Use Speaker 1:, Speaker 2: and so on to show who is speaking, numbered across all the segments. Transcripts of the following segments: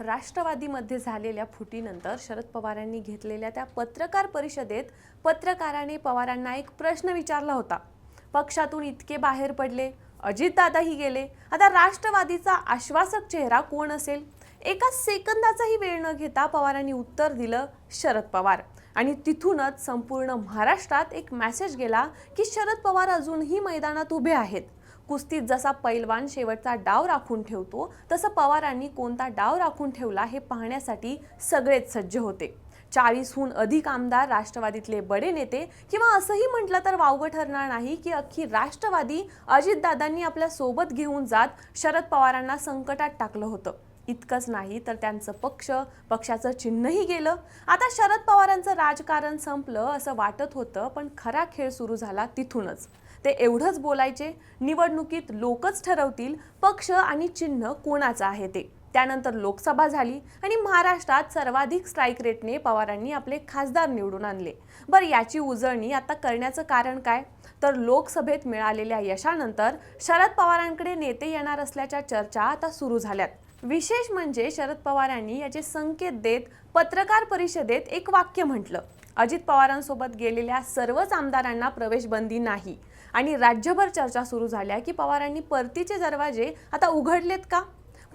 Speaker 1: राष्ट्रवादीमध्ये झालेल्या फुटीनंतर शरद पवारांनी घेतलेल्या त्या पत्रकार परिषदेत पत्रकाराने पवारांना एक प्रश्न विचारला होता. पक्षातून इतके बाहेर पडले अजितदादाही गेले. आता राष्ट्रवादीचा आश्वासक चेहरा कोण असेल? एका सेकंदाचाही वेळ न घेता पवारांनी उत्तर दिलं शरद पवार. आणि तिथूनच संपूर्ण महाराष्ट्रात एक मॅसेज गेला की शरद पवार अजूनही मैदानात उभे आहेत. कुस्तीत जसा पैलवान शेवटचा डाव राखून ठेवतो तसं पवारांनी कोणता डाव राखून ठेवला हे पाहण्यासाठी सगळेच सज्ज होते. चाळीसहून अधिक आमदार राष्ट्रवादीतले बडे नेते किंवा असंही म्हटलं तर वावगं ठरणार नाही की अख्खी राष्ट्रवादी अजितदादांनी आपल्यासोबत घेऊन जात शरद पवारांना संकटात टाकलं होतं. इतकंच नाही तर त्यांचं पक्ष पक्षाचं चिन्हही गेलं. आता शरद पवारांचं राजकारण संपलं असं वाटत होतं पण खरा खेळ सुरू झाला तिथूनच. ते एवढंच बोलायचे निवडणुकीत लोकच ठरवतील पक्ष आणि चिन्ह कोणाचं आहे ते. त्यानंतर लोकसभा झाली आणि महाराष्ट्रात सर्वाधिक स्ट्राईक रेटने पवारांनी आपले खासदार निवडून आणले. बरं याची उजळणी आता करण्याचं कारण काय? तर लोकसभेत मिळालेल्या यशानंतर शरद पवारांकडे नेते येणार असल्याच्या चर्चा आता सुरू झाल्यात. विशेष म्हणजे शरद पवारांनी याचे संकेत देत पत्रकार परिषदेत एक वाक्य म्हटलं. अजित पवारांसोबत गेलेल्या सर्वच आमदारांना प्रवेशबंदी नाही. आणि राज्यभर चर्चा सुरू झाल्या की पवारांनी परतीचे दरवाजे आता उघडलेत का?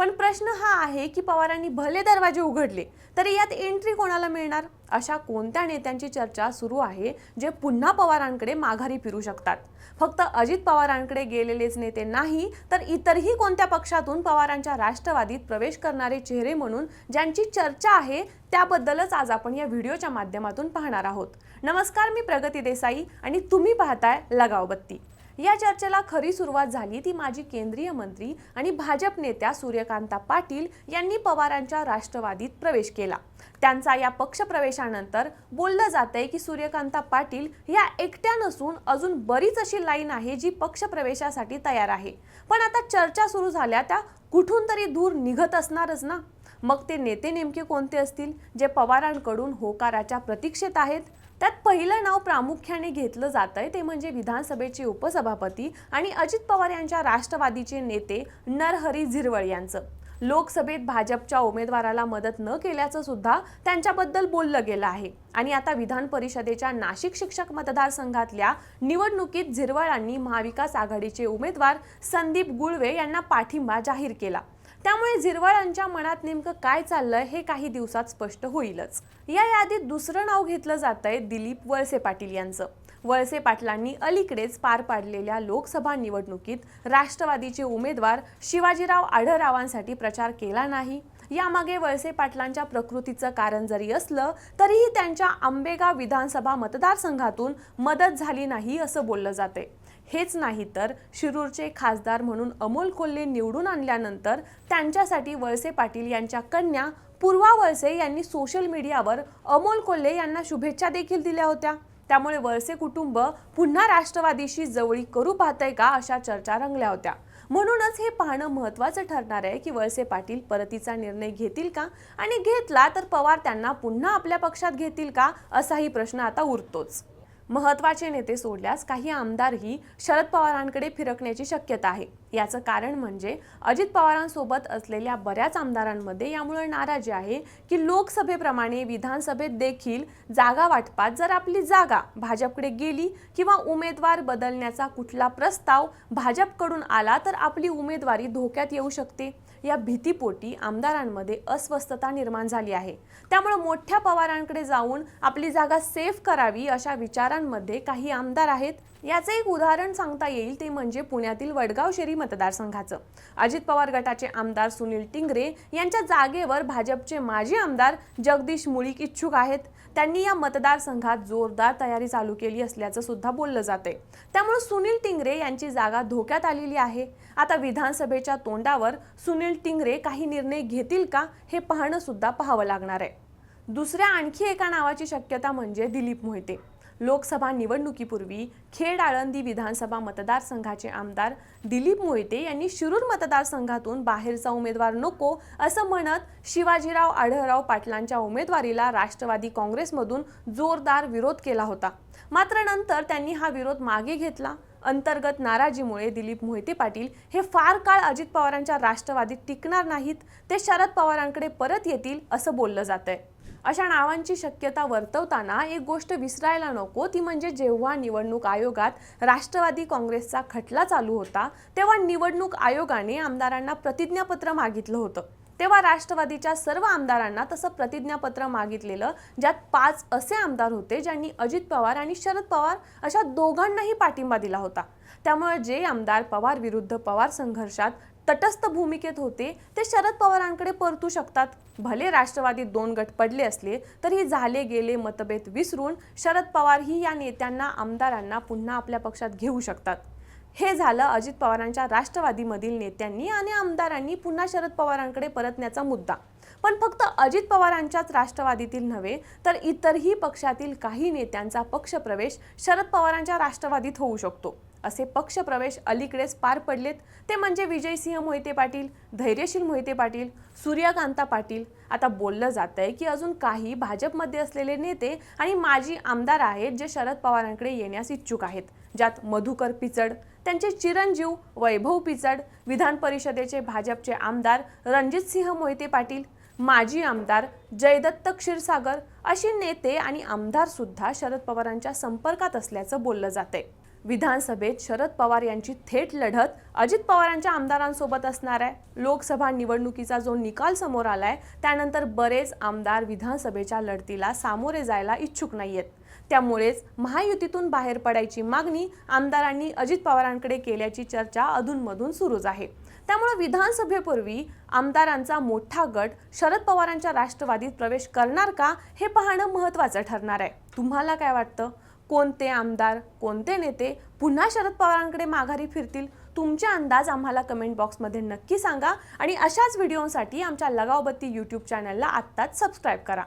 Speaker 1: पण प्रश्न हा आहे की पवारांनी भले दरवाजे उघडले तरी यात एंट्री कोणाला मिळणार? अशा कोणत्या नेत्यांची चर्चा सुरू आहे जे पुन्हा पवारांकडे माघारी फिरू शकतात? फक्त अजित पवारांकडे गेलेलेच नेते नाही तर इतरही कोणत्या पक्षातून पवारांच्या राष्ट्रवादीत प्रवेश करणारे चेहरे म्हणून ज्यांची चर्चा आहे त्याबद्दलच आज आपण या व्हिडिओच्या माध्यमातून पाहणार आहोत. नमस्कार मी प्रगती देसाई आणि तुम्ही पाहताय लगावबत्ती. या चर्चेला खरी सुरुवात झाली ती माजी केंद्रीय मंत्री आणि भाजप नेत्या सूर्यकांता पाटील यांनी पवारांच्या राष्ट्रवादीत प्रवेश केला. त्यांचा या पक्षप्रवेशानंतर बोललं जातंय की सूर्यकांता पाटील या एकट्या नसून अजून बरीच अशी लाईन आहे जी पक्षप्रवेशासाठी तयार आहे. पण आता चर्चा सुरू झाल्या त्या कुठून तरी दूर निघत असणारच ना. मग ते नेते नेमके कोणते असतील? जे पवारांकडून होकाराच्या प्रतीक्षेत आहेत? त्यात पहिलं नाव प्रामुख्याने घेतलं जात आहे. ते म्हणजे विधानसभेचे उपसभापती आणि अजित पवार यांच्या राष्ट्रवादीचे नेते नरहरी झिरवळ यांचं. लोकसभेत भाजपच्या उमेदवाराला मदत न केल्याचं सुद्धा त्यांच्याबद्दल बोललं गेलं आहे. आणि आता विधान परिषदेच्या नाशिक शिक्षक मतदारसंघातल्या निवडणुकीत झिरवळांनी महाविकास आघाडीचे उमेदवार संदीप गुळवे यांना पाठिंबा जाहीर केला. त्यामुळे झिरवळांच्या मनात नेमकं काय चाललंय हे काही दिवसात स्पष्ट होईलच. या यादीत दुसरं नाव घेतलं जात आहे दिलीप वळसे पाटील यांचं. वळसे पाटलांनी अलीकडेच पार पाडलेल्या लोकसभा निवडणुकीत राष्ट्रवादीचे उमेदवार शिवाजीराव आढळरावांसाठी प्रचार केला नाही. यामागे वळसे पाटलांच्या प्रकृतीचं कारण जरी असलं तरीही त्यांच्या आंबेगाव विधानसभा मतदारसंघातून मदत झाली नाही असं बोललं जाते हेच नाही तर शिरूरचे खासदार म्हणून अमोल कोल्हे निवडून आणल्यानंतर त्यांच्यासाठी वळसे पाटील यांच्या कन्या पूर्वा वळसे यांनी सोशल मीडियावर अमोल कोल्हे यांना शुभेच्छा देखील दिल्या होत्या. त्यामुळे वळसे कुटुंब पुन्हा राष्ट्रवादीशी जवळी करू पाहतंय का अशा चर्चा रंगल्या होत्या. म्हणूनच हे पाहणं महत्त्वाचं ठरणार आहे की वळसे पाटील परतीचा निर्णय घेतील का? आणि घेतला तर पवार त्यांना पुन्हा आपल्या पक्षात घेतील का? असाही प्रश्न आता उरतोच. महत्त्वाचे नेते सोडल्यास काही आमदारही शरद पवारांकडे फिरकण्याची शक्यता आहे. याचं कारण म्हणजे अजित पवारांसोबत असलेल्या बऱ्याच आमदारांमध्ये यामुळे नाराजी आहे की लोकसभेप्रमाणे विधानसभेत देखील जागा वाटपात जर आपली जागा भाजपकडे गेली किंवा उमेदवार बदलण्याचा कुठला प्रस्ताव भाजपकडून आला तर आपली उमेदवारी धोक्यात येऊ शकते. या भीतीपोटी आमदारांमध्ये अस्वस्थता निर्माण झाली आहे. त्यामुळे मोठ्या पवारांकडे जाऊन आपली जागा सेफ करावी अशा विचारांमध्ये काही आमदार आहेत. याचं एक उदाहरण सांगता येईल ते म्हणजे पुण्यातील वडगाव शेरी मतदारसंघाचं. अजित पवार गटाचे आमदार सुनील टिंगरे यांच्या जागेवर भाजपचे माजी आमदार जगदीश मुळीक इच्छुक आहेत. त्यांनी या मतदारसंघात जोरदार तयारी चालू केली असल्याचं सुद्धा बोललं जाते त्यामुळे सुनील टिंगरे यांची जागा धोक्यात आलेली आहे. आता विधानसभेच्या तोंडावर सुनील सुनील टिंगरे काही निर्णय घेतील का हे पाहणं सुद्धा पाहावं लागणार आहे. दुसऱ्या आणखी एका नावाची शक्यता म्हणजे दिलीप मोहिते. लोकसभा निवडणुकीपूर्वी खेड आळंदी विधानसभा मतदारसंघाचे आमदार दिलीप मोहिते यांनी शिरूर मतदारसंघातून बाहेरचा उमेदवार नको असं म्हणत शिवाजीराव आढळराव पाटलांच्या उमेदवारीला राष्ट्रवादी काँग्रेसमधून जोरदार विरोध केला होता. मात्र नंतर त्यांनी हा विरोध मागे घेतला. अंतर्गत नाराजीमुळे दिलीप मोहिते पाटील हे फार काळ अजित पवारांच्या राष्ट्रवादीत टिकणार नाहीत ते शरद पवारांकडे परत येतील असं बोललं जात आहे अशा नावांची शक्यता वर्तवताना एक गोष्ट विसरायला नको ती म्हणजे जेव्हा निवडणूक आयोगात राष्ट्रवादी काँग्रेसचा खटला चालू होता तेव्हा निवडणूक आयोगाने आमदारांना प्रतिज्ञापत्र मागितलं होतं. तेव्हा राष्ट्रवादीच्या सर्व आमदारांना तसं प्रतिज्ञापत्र मागितलेलं ज्यात पाच असे आमदार होते ज्यांनी अजित पवार आणि शरद पवार अशा दोघांनाही पाठिंबा दिला होता. त्यामुळे जे आमदार पवार विरुद्ध पवार संघर्षात तटस्थ भूमिकेत होते ते शरद पवारांकडे परतू शकतात. भले राष्ट्रवादीत दोन गट पडले असले तरी झाले गेले मतभेद विसरून शरद पवार ही या नेत्यांना आमदारांना पुन्हा आपल्या पक्षात घेऊ शकतात. हे झालं अजित पवारांच्या राष्ट्रवादीमधील नेत्यांनी आणि आमदारांनी पुन्हा शरद पवारांकडे परतण्याचा मुद्दा. पण फक्त अजित पवारांच्याच राष्ट्रवादीतील नव्हे तर इतरही पक्षातील काही नेत्यांचा पक्षप्रवेश शरद पवारांच्या राष्ट्रवादीत होऊ शकतो. असे पक्षप्रवेश अलीकडेच पार पडलेत ते म्हणजे विजयसिंह मोहिते पाटील धैर्यशील मोहिते पाटील सूर्यकांता पाटील. आता बोललं जात आहे की अजून काही भाजपमध्ये असलेले नेते आणि माजी आमदार आहेत जे शरद पवारांकडे येण्यास इच्छुक आहेत ज्यात मधुकर पिचड त्यांचे चिरंजीव वैभव पिचड विधान परिषदेचे भाजपचे आमदार रणजितसिंह मोहिते पाटील माजी आमदार जयदत्त क्षीरसागर अशी नेते आणि आमदार सुद्धा शरद पवारांच्या संपर्कात असल्याचं बोललं जाते. विधानसभेत शरद पवार यांची थेट लढत अजित पवारांच्या आमदारांसोबत असणार आहे. लोकसभा निवडणुकीचा जो निकाल समोर आलाय त्यानंतर बरेच आमदार विधानसभेच्या लढतीला सामोरे जायला इच्छुक नाहीयेत. त्यामुळेच महायुतीतून बाहेर पडायची मागणी आमदारांनी अजित पवारांकडे केल्याची चर्चा अधूनमधून सुरूच आहे. त्यामुळे विधानसभेपूर्वी आमदारांचा मोठा गट शरद पवारांच्या राष्ट्रवादीत प्रवेश करणार का हे पाहणं महत्त्वाचं ठरणार आहे. तुम्हाला काय वाटतं? कोणते आमदार कोणते नेते पुन्हा शरद पवारांकडे माघारी फिरतील? तुमचे अंदाज आम्हाला कमेंट बॉक्समध्ये नक्की सांगा आणि अशाच व्हिडिओसाठी आमच्या लगावबत्ती यूट्यूब चॅनलला आत्ताच सबस्क्राईब करा.